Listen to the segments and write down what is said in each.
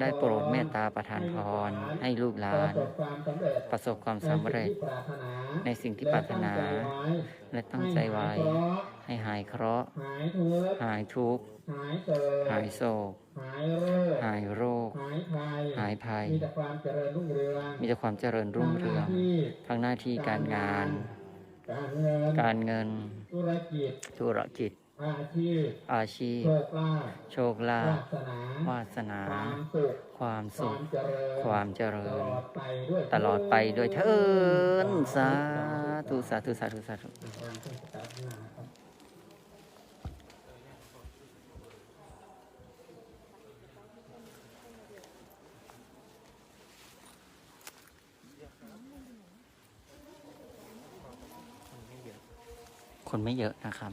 ได้โปรดเมตตาประทานพร ให้ลูกหลาน ประสบความสำเร็จ ในสิ่งที่ปรารถนา และตั้งใจไว้ ให้หายเคราะห์หายทุกข์หายทุกข์หายโศก หายโรคหายภัยหายภัย มีแต่ความเจริญรุ่งเรืองมีแต่ความเจริญรุ่งเรืองทั้งหน้าที่การงาน การเงินการเงินธุรกิจธุรกิจ อาชีพอาชีพ โชคลาภโชคลาภวาสนาวาสนา ความสุขความสุข ความเจริญความเจริญตลอดไปด้วยตลอดไปโดยเทินสาธุสาธุสาธุสาธุ คนไม่เยอะนะครับ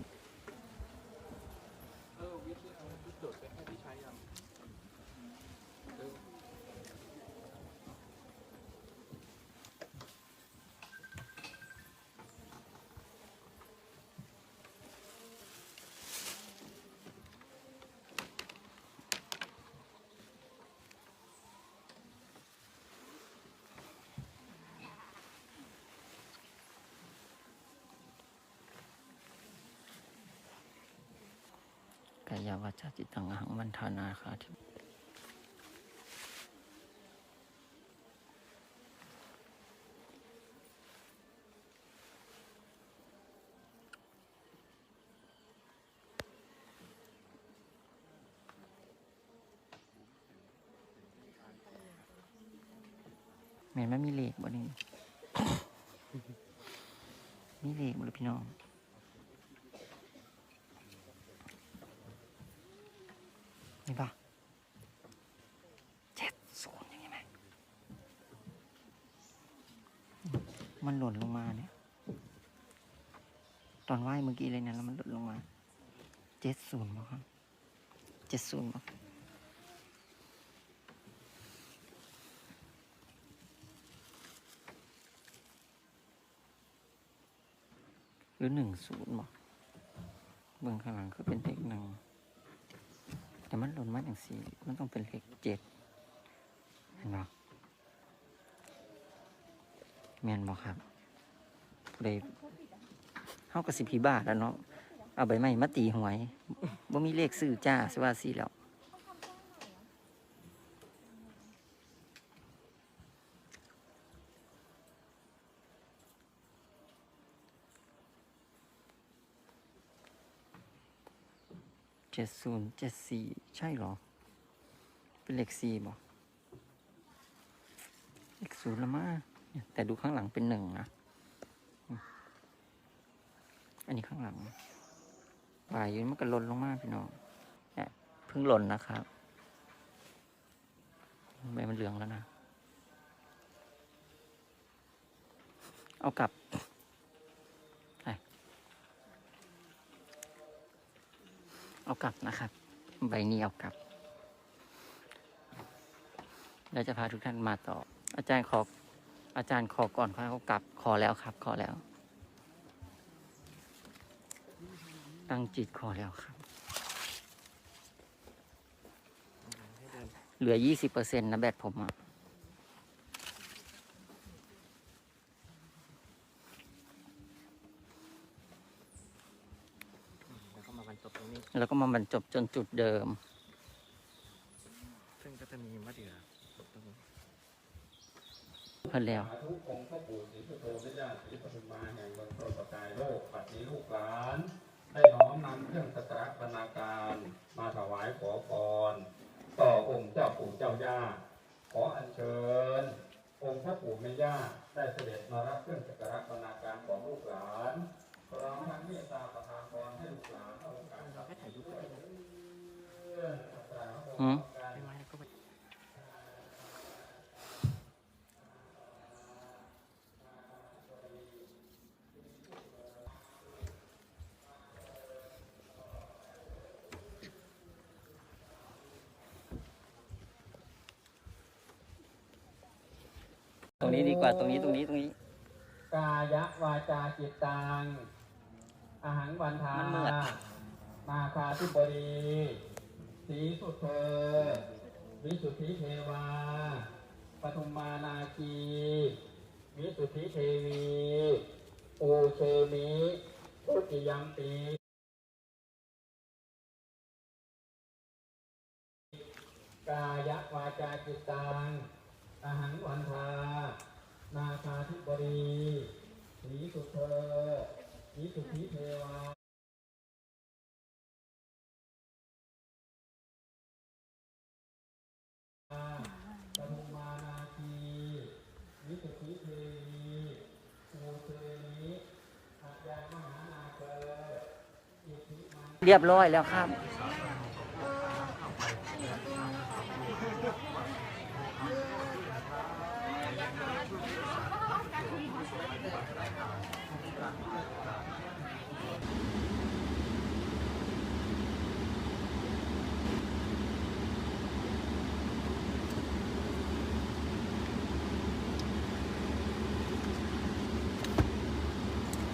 ายาวาจาจิตตังหังมันทานาคาธิแม่นมันมีเหลขบ่นี่มีเหลขบ่ล่ะพี่น้องี่ปะเจ็ดศูนย์อย่างนี้ไหมมันหล่นลงมาเนี่ย ตอนไหว้เมื่อกี้เลยเนี่ยแล้วมันหล่นลงมาเจ็ดศูนย์มั้งครับเจ็ดศูนย์มั้งหรือหนึ่งศูนย์มั้งเบื้องข้างหลังคือเป็นเลขหนึ่ง แต่มันหล่นมาอย่างสี่มันต้องเป็นเลขเจ็ดเห็นไหมแม่นบอกครับผู้ใดเฮากับสิพีบาทแล้วเนาะเอาใบไม้มาตีหวยบ่มีเลขซื้อจ้าสว่าสี่แล้ว เจ็ดศูนย์เจ็ดสี่ใช่หรอ เป็นเลขสี่บอกเลขศูนย์ละมาแต่ดูข้างหลังเป็นหนึ่งนะ อันนี้ข้างหลังปลายอยืนมันก็หล่นลงมาพี่น้องเนี่ยเพิ่งหล่นนะครับใบมันเหลืองแล้วนะ เอากลับ เอากลับนะครับ ใบนี้เอากลับเราจะพาทุกท่านมาต่อ อาจารย์ขอ อาจารย์ขอก่อนเขาเขากลับ ขอแล้วครับ ขอแล้ว ตั้งจิตขอแล้วครับ เหลือยี่สิบเปอร์เซ็นต์นะแบตผมอะ แล้วก็มาบรรจบตรงนี้ แล้วก็มาบรรจบจนจุดเดิม ซึ่งก็จะมีมะเดื่อตรงนี้เพิ่นแล้วสาธุองค์พระปู่ศรีสุโธพระเจ้าศรีปทุมมาแห่งบนโปรดประกายโลกปัจนี้ลูกหลาน ได้น้อมนำเครื่องสักการะบรรณาการมาถวายขอพรต่อองค์เจ้าปู่เจ้าย่าขออัญเชิญ องค์พระปู่แม่ย่าได้เสด็จมารับเครื่องสักการะบรรณาการของลูกหลานพร้อมทั้งเมตตา หืมไม่ไว้แล้วก็ไปตรงนี้ดีกว่าตรงนี้ตรงนี้ตรงนี้ กายวาจาจิตตังอาหังวันทามันมืดมาคาธิบดี สีสุเธอวิวิสุทธิเทวา ปฐุมมานาคี วิสุทธิเทวีปูเชมิพุทธิยัมปีกายวาจาจิตตังอหังวันทา นาคาธิบดีสีสุเธอสีสุทธิเทวา เรียบร้อยแล้วครับ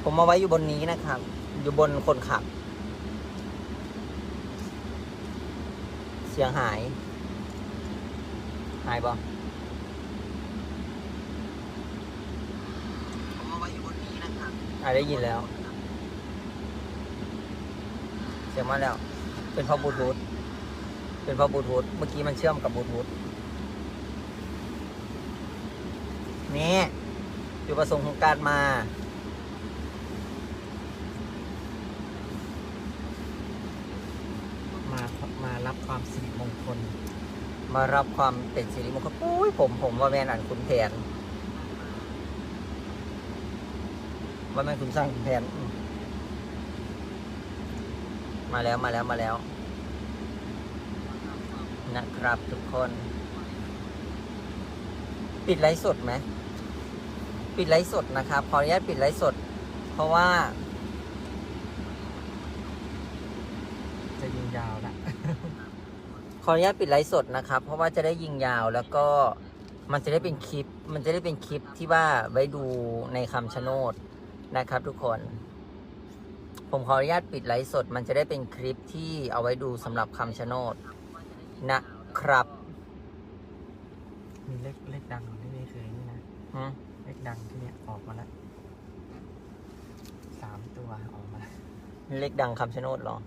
ผมมาไว้อยู่บนนี้นะครับ อยู่บนคนขับ สียงหาย หายปะผมมาไว้อยู่บนนี้นะครับอ่าได้ยินแล้ว เสียงมาแล้ว เป็นเพราะบลูทูธเป็นเพราะบลูทูธเมื่อกี้มันเชื่อมกับบลูทูธนี่อยู่ประสงค์ของการมามา มารับความสิริมง คลมารับความเป็นสิริมงคลอุ้ยผมผมว่าแม่นอันคุณแผนว่าแม่คุณสร้างคุณแผนมมาแล้วมาแล้วมาแล้ว นะครับทุกคน ปิดไลฟ์สดไหม ปิดไลฟ์สดนะครับ ขออนุญาตปิดไลฟ์สด เพราะว่า จะยิงยาวละ ข ออนุญาตปิดไลฟ์สดนะครับ เพราะว่าจะได้ยิงยาวแล้วก็มันจะได้เป็นคลิป มันจะได้เป็นคลิปที่ว่าไว้ดูในคำชะโนดนะครับ ทุกคน ผมขออนุญาตปิดไลฟ์สด มันจะได้เป็นคลิปที่เอาไว้ดูสำหรับคำชะโนดนะครับ มีเลขเลขดังที่นี่คือนี่นะหืมเลขดังที่เนี่ยออกมาแล้วสามตัวออกมาแล้วเลขดังคำชะโนดเหรอ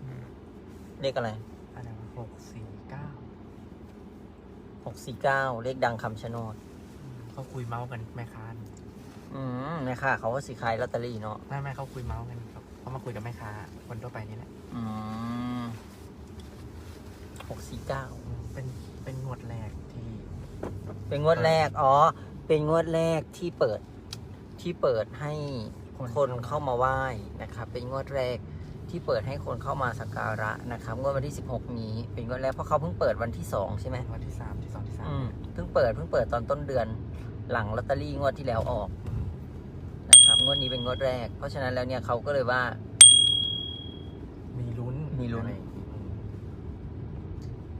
เลขอะไร อะไรวะหกสี่เก้าหกสี่เก้าเลขดังคำชะโนดเขาคุยเมาส์กันแม่ค้าอืมแม่ค่ะเขาก็สิขายลอตเตอรี่เนาะไม่ไม่เขาคุยเมาส์กันเขาเขามาคุยกับแม่ค้าคนทั่วไปนี่แหละอืมหกสี่เก้าอืมเป็นเป็นงวดแรกที่ เป็นงวดแรกอ๋อ เป็นงวดแรกที่เปิดที่เปิดให้คนเข้ามาไหว้นะครับ เป็นงวดแรก ที่เปิดให้คนเข้ามาสักการะนะครับงวดวันที่ 16 นี้ เป็นงวดแรกเพราะเขาเพิ่งเปิดวันที่ 2 ใช่ไหมวันที่สามที่สองที่สามอืมเพิ่งเปิดเพิ่งเปิดตอนต้นเดือน หลังลอตเตอรี่งวดที่แล้วออกอืมนะครับงวดนี้เป็นงวดแรก เพราะฉะนั้นแล้วเนี่ยเขาก็เลยว่า มีลุ้นมีลุ้น อะไรอย่างเงี้ย